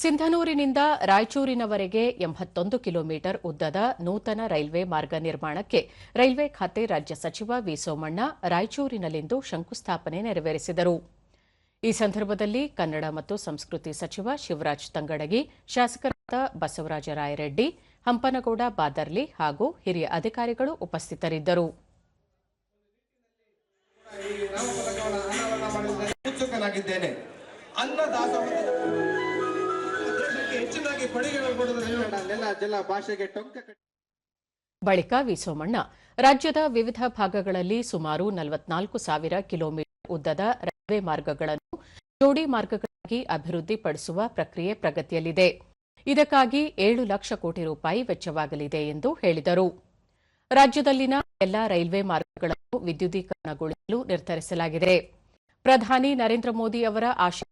ಸಿಂಧನೂರಿನಿಂದ ರಾಯಚೂರಿನವರೆಗೆ ಎಂಬತ್ತೊಂದು ಕಿಲೋಮೀಟರ್ ಉದ್ದದ ನೂತನ ರೈಲ್ವೆ ಮಾರ್ಗ ನಿರ್ಮಾಣಕ್ಕೆ ರೈಲ್ವೆ ಖಾತೆ ರಾಜ್ಯ ಸಚಿವ ವಿ ಸೋಮಣ್ಣ ರಾಯಚೂರಿನಲ್ಲಿಂದು ಶಂಕುಸ್ಥಾಪನೆ ನೆರವೇರಿಸಿದರು. ಈ ಸಂದರ್ಭದಲ್ಲಿ ಕನ್ನಡ ಮತ್ತು ಸಂಸ್ಕೃತಿ ಸಚಿವ ಶಿವರಾಜ್ ತಂಗಡಗಿ, ಶಾಸಕರಾದ ಬಸವರಾಜ ರಾಯರೆಡ್ಡಿ, ಹಂಪನಗೌಡ ಬಾದರ್ಲಿ ಹಾಗೂ ಹಿರಿಯ ಅಧಿಕಾರಿಗಳು ಉಪಸ್ಥಿತರಿದ್ದರು. ಹೆಚ್ಚಿನಾಗಿ ಭಾಷೆಗೆ ಟೊಂಕ ಬಳಿಕ ವಿ ಸೋಮಣ್ಣ ರಾಜ್ಯದ ವಿವಿಧ ಭಾಗಗಳಲ್ಲಿ ಸುಮಾರು ನಲವತ್ನಾಲ್ಕು ಸಾವಿರ ಕಿಲೋಮೀಟರ್ ಉದ್ದದ ರೈಲ್ವೆ ಮಾರ್ಗಗಳನ್ನು ಜೋಡಿ ಮಾರ್ಗಗಳಾಗಿ ಅಭಿವೃದ್ಧಿಪಡಿಸುವ ಪ್ರಕ್ರಿಯೆ ಪ್ರಗತಿಯಲ್ಲಿದೆ. ಇದಕ್ಕಾಗಿ ಏಳು ಲಕ್ಷ ಕೋಟಿ ರೂಪಾಯಿ ವೆಚ್ಚವಾಗಲಿದೆ ಎಂದು ಹೇಳಿದರು. ರಾಜ್ಯದಲ್ಲಿನ ಎಲ್ಲಾ ರೈಲ್ವೆ ಮಾರ್ಗಗಳನ್ನು ವಿದ್ಯುದೀಕರಣಗೊಳಿಸಲು ನಿರ್ಧರಿಸಲಾಗಿದೆ. ಪ್ರಧಾನಿ ನರೇಂದ್ರ ಮೋದಿ ಅವರ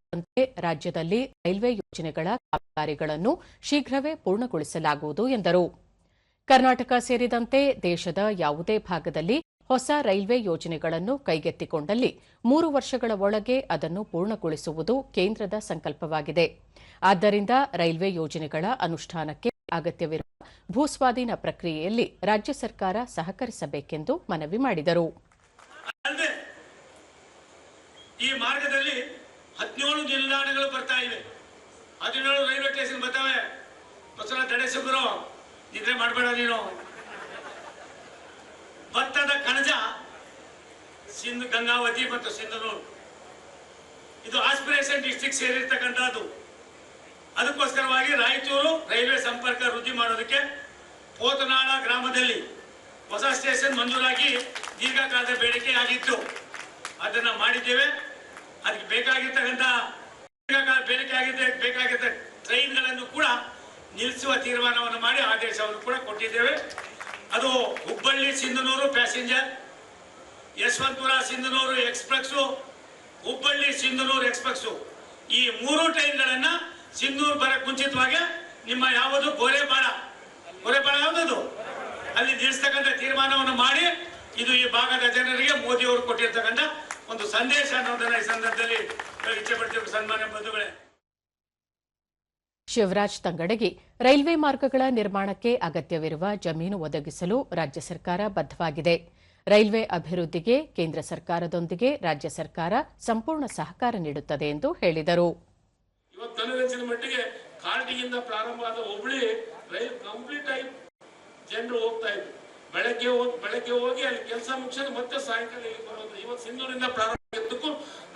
ಆಶಯದಂತೆ ರಾಜ್ಯದಲ್ಲಿ ರೈಲ್ವೆ ಯೋಜನೆಗಳ ಕಾಮಗಾರಿಗಳನ್ನು ಶೀಘ್ರವೇ ಪೂರ್ಣಗೊಳಿಸಲಾಗುವುದು ಎಂದರು. ಕರ್ನಾಟಕ ಸೇರಿದಂತೆ ದೇಶದ ಯಾವುದೇ ಭಾಗದಲ್ಲಿ ಹೊಸ ರೈಲ್ವೆ ಯೋಜನೆಗಳನ್ನು ಕೈಗೆತ್ತಿಕೊಂಡಲ್ಲಿ ಮೂರು ವರ್ಷಗಳ ಒಳಗೆ ಅದನ್ನು ಪೂರ್ಣಗೊಳಿಸುವುದು ಕೇಂದ್ರದ ಸಂಕಲ್ಪವಾಗಿದೆ. ಆದ್ದರಿಂದ ರೈಲ್ವೆ ಯೋಜನೆಗಳ ಅನುಷ್ಠಾನಕ್ಕೆ ಅಗತ್ಯವಿರುವ ಭೂಸ್ವಾಧೀನ ಪ್ರಕ್ರಿಯೆಯಲ್ಲಿ ರಾಜ್ಯ ಸರ್ಕಾರ ಸಹಕರಿಸಬೇಕೆಂದು ಮನವಿ ಮಾಡಿದರು. ಈ ಮಾರ್ಗದಲ್ಲಿ ಹದಿನೇಳು ನಿಲ್ದಾಣಗಳು ಬರ್ತಾ ಇವೆ. ಹದಿನೇಳು ರೈಲ್ವೆ ಸ್ಟೇಷನ್ ಬರ್ತವೆ. ಬಸವ ತಡೆಸುಗರು ಇದ್ರೆ ಮಾಡಬೇಡ ನೀನು. ಭತ್ತದ ಕಣಜ, ಸಿಂಧು ಗಂಗಾವತಿ ಮತ್ತು ಸಿಂಧನೂರು. ಇದು ಆಸ್ಪಿರೇಷನ್ ಡಿಸ್ಟ್ರಿಕ್ಟ್ ಸೇರಿರ್ತಕ್ಕಂಥದ್ದು. ಅದಕ್ಕೋಸ್ಕರವಾಗಿ ರಾಯಚೂರು ರೈಲ್ವೆ ಸಂಪರ್ಕ ವೃದ್ಧಿ ಮಾಡೋದಕ್ಕೆ ಪೋತನಾಳ ಗ್ರಾಮದಲ್ಲಿ ಹೊಸ ಸ್ಟೇಷನ್ ಮಂಜೂರಾಗಿ ದೀರ್ಘಕಾಲದ ಬೇಡಿಕೆ ಆಗಿತ್ತು ಅದನ್ನು ಮಾಡಿದ್ದೇವೆ. ಅದಕ್ಕೆ ಬೇಕಾಗಿರ್ತಕ್ಕಂಥ ಬೇಡಿಕೆ ಆಗಿದೆ ಬೇಕಾಗಿದ್ದ ಟ್ರೈನ್ಗಳನ್ನು ಕೂಡ ನಿಲ್ಲಿಸುವ ತೀರ್ಮಾನವನ್ನು ಮಾಡಿ ಆದೇಶವನ್ನು ಕೂಡ ಕೊಟ್ಟಿದ್ದೇವೆ. ಅದು Hubballi Sindhanur passenger Yeshwantpur Sindhanur express Hubballi Sindhanur express ಈ ಮೂರು ಟ್ರೈನ್ಗಳನ್ನು ಸಿಂಧೂರು ಬರಕ್ಕೆ ಮುಂಚಿತವಾಗಿ ನಿಮ್ಮ ಯಾವುದು ಗೋರೆಬಾಳ ಗೋರೆಬಾಳ ಯಾವುದದು? ಅಲ್ಲಿ ನಿಲ್ಲಿಸ್ತಕ್ಕಂಥ ತೀರ್ಮಾನವನ್ನು ಮಾಡಿ ಇದು ಈ ಭಾಗದ ಜನರಿಗೆ ಮೋದಿ ಅವರು ಕೊಟ್ಟಿರ್ತಕ್ಕಂಥ ಒಂದು ಸಂದೇಶ ಅನ್ನೋದನ್ನ ಈ ಸಂದರ್ಭದಲ್ಲಿ ಇಚ್ಛೆ ಪಡ್ತೀವಿ ಸನ್ಮಾನ್ಯ ಬಂಧುಗಳೇ. ಶಿವರಾಜ್ ತಂಗಡಗಿ ರೈಲ್ವೆ ಮಾರ್ಗಗಳ ನಿರ್ಮಾಣಕ್ಕೆ ಅಗತ್ಯವಿರುವ ಜಮೀನು ಒದಗಿಸಲು ರಾಜ್ಯ ಸರ್ಕಾರ ಬದ್ಧವಾಗಿದೆ. ರೈಲ್ವೆ ಅಭಿವೃದ್ಧಿಗೆ ಕೇಂದ್ರ ಸರ್ಕಾರದೊಂದಿಗೆ ರಾಜ್ಯ ಸರ್ಕಾರ ಸಂಪೂರ್ಣ ಸಹಕಾರ ನೀಡುತ್ತದೆ ಎಂದು ಹೇಳಿದರು. ಮಟ್ಟಿಗೆ ಪ್ರಾರಂಭ ಆದ ಹೋಗ್ತಾ ಇದ್ರು. ಬೆಳಗ್ಗೆ ಹೋಗಿ ಬೆಳಗ್ಗೆ ಹೋಗಿ ಅಲ್ಲಿ ಕೆಲಸ ಮುಗಿಸಿದ್ರೆ ಮತ್ತೆ ಸಾಯಂಕಾಲ ಬರೋದು. ಇವತ್ತು ಸಿಂಧೂರಿಂದ ಪ್ರಾರಂಭ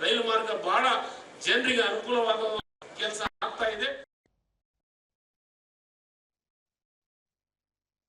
ರೈಲು ಮಾರ್ಗ ಬಹಳ ಜನರಿಗೆ ಅನುಕೂಲವಾಗುವ ಕೆಲಸ.